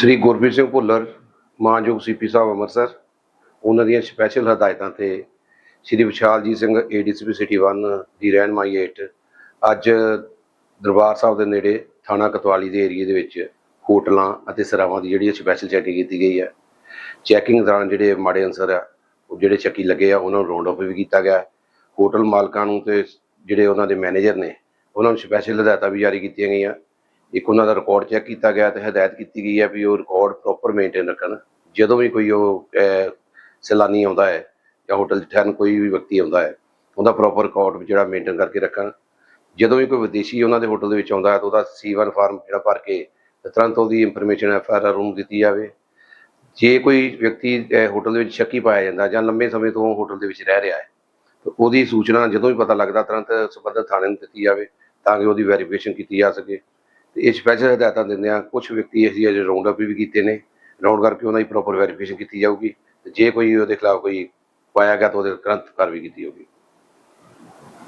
ਸ੍ਰੀ ਗੁਰਪ੍ਰੀਤ ਸਿੰਘ ਭੁੱਲਰ, ਮਾਨਯੋਗ ਸੀਪੀ ਸਾਹਿਬ ਅੰਮ੍ਰਿਤਸਰ, ਉਹਨਾਂ ਦੀਆਂ ਸਪੈਸ਼ਲ ਹਦਾਇਤਾਂ ਤੇ ਸ੍ਰੀ ਵਿਸ਼ਾਲਜੀਤ ਸਿੰਘ ਏਡੀਸੀਪੀ ਸਿਟੀ 1 ਦੀ ਰਹਿਨਮਾਈ ਹੇਠ ਅੱਜ ਦਰਬਾਰ ਸਾਹਿਬ ਦੇ ਨੇੜੇ ਥਾਣਾ ਕਤਵਾਲੀ ਦੇ ਏਰੀਏ ਦੇ ਵਿੱਚ ਹੋਟਲਾਂ ਅਤੇ ਸਰਾਵਾਂ ਦੀ ਜਿਹੜੀ ਸਪੈਸ਼ਲ ਚੈਕਿੰਗ ਕੀਤੀ ਗਈ ਹੈ। ਚੈਕਿੰਗ ਦੌਰਾਨ ਜਿਹੜੇ ਮਾੜੇ ਅਨਸਰ ਆ, ਉਹ ਜਿਹੜੇ ਚੱਕੀ ਲੱਗੇ ਆ, ਉਹਨਾਂ ਨੂੰ ਰਾਉਂਡ ਅਪ ਵੀ ਕੀਤਾ ਗਿਆ। ਹੋਟਲ ਮਾਲਕਾਂ ਨੂੰ ਤੇ ਜਿਹੜੇ ਉਹਨਾਂ ਦੇ ਮੈਨੇਜਰ ਨੇ, ਉਹਨਾਂ ਨੂੰ ਸਪੈਸ਼ਲ ਹਦਾਇਤਾਂ ਵੀ ਜਾਰੀ ਕੀਤੀਆਂ ਗਈਆਂ। ਇੱਕ ਉਹਨਾਂ ਦਾ ਰਿਕਾਰਡ ਚੈੱਕ ਕੀਤਾ ਗਿਆ ਤੇ ਹਦਾਇਤ ਕੀਤੀ ਗਈ ਹੈ ਵੀ ਉਹ ਰਿਕਾਰਡ ਪ੍ਰੋਪਰ ਮੇਨਟੇਨ ਰੱਖਣ। ਜਦੋਂ ਵੀ ਕੋਈ ਉਹ ਸੈਲਾਨੀ ਆਉਂਦਾ ਹੈ ਜਾਂ ਹੋਟਲ 'ਚ ਠਹਿਰਨ ਕੋਈ ਵੀ ਵਿਅਕਤੀ ਆਉਂਦਾ ਹੈ, ਉਹਦਾ ਪ੍ਰੋਪਰ ਰਿਕਾਰਡ ਜਿਹੜਾ ਮੇਨਟੇਨ ਕਰਕੇ ਰੱਖਣ। ਜਦੋਂ ਵੀ ਕੋਈ ਵਿਦੇਸ਼ੀ ਉਹਨਾਂ ਦੇ ਹੋਟਲ ਦੇ ਵਿੱਚ ਆਉਂਦਾ ਹੈ ਤਾਂ ਉਹਦਾ C1 ਫਾਰਮ ਜਿਹੜਾ ਭਰ ਕੇ ਤੁਰੰਤ ਉਹਦੀ ਇਨਫੋਰਮੇਸ਼ਨ ਐਫਆਰਆਰ ਨੂੰ ਦਿੱਤੀ ਜਾਵੇ। ਜੇ ਕੋਈ ਵਿਅਕਤੀ ਹੋਟਲ ਦੇ ਵਿੱਚ ਸ਼ੱਕੀ ਪਾਇਆ ਜਾਂਦਾ ਜਾਂ ਲੰਬੇ ਸਮੇਂ ਤੋਂ ਹੋਟਲ ਦੇ ਵਿੱਚ ਰਹਿ ਰਿਹਾ ਹੈ, ਤਾਂ ਉਹਦੀ ਸੂਚਨਾ ਜਦੋਂ ਵੀ ਪਤਾ ਲੱਗਦਾ ਤੁਰੰਤ ਸੰਬੰਧਿਤ ਥਾਣੇ ਨੂੰ ਦਿੱਤੀ ਜਾਵੇ ਤਾਂ ਕਿ ਉਹਦੀ ਵੈਰੀਫਿਕੇਸ਼ਨ ਕੀਤੀ ਜਾ ਸਕੇ। ਇਹ ਸਪੈਸ਼ਲ ਹਦਾਇਤਾਂ ਦਿੰਦਿਆਂ ਕੁਝ ਵਿਅਕਤੀ ਅਸੀਂ ਅਜੇ ਰਾਉਂਡ ਅਪ ਵੀ ਕੀਤੇ ਨੇ। ਰਾਉਂਡ ਕਰਕੇ ਉਹਨਾਂ ਦੀ ਪ੍ਰੋਪਰ ਵੈਰੀਫਿਕੇਸ਼ਨ ਕੀਤੀ ਜਾਊਗੀ। ਤੇ ਜੇ ਕੋਈ ਉਹਦੇ ਖਿਲਾਫ ਕੋਈ ਪਾਇਆ ਗਿਆ ਤਾਂ ਉਹਦੇ ਤੁਰੰਤ ਕਾਰਵਾਈ ਕੀਤੀ ਜਾਊਗੀ।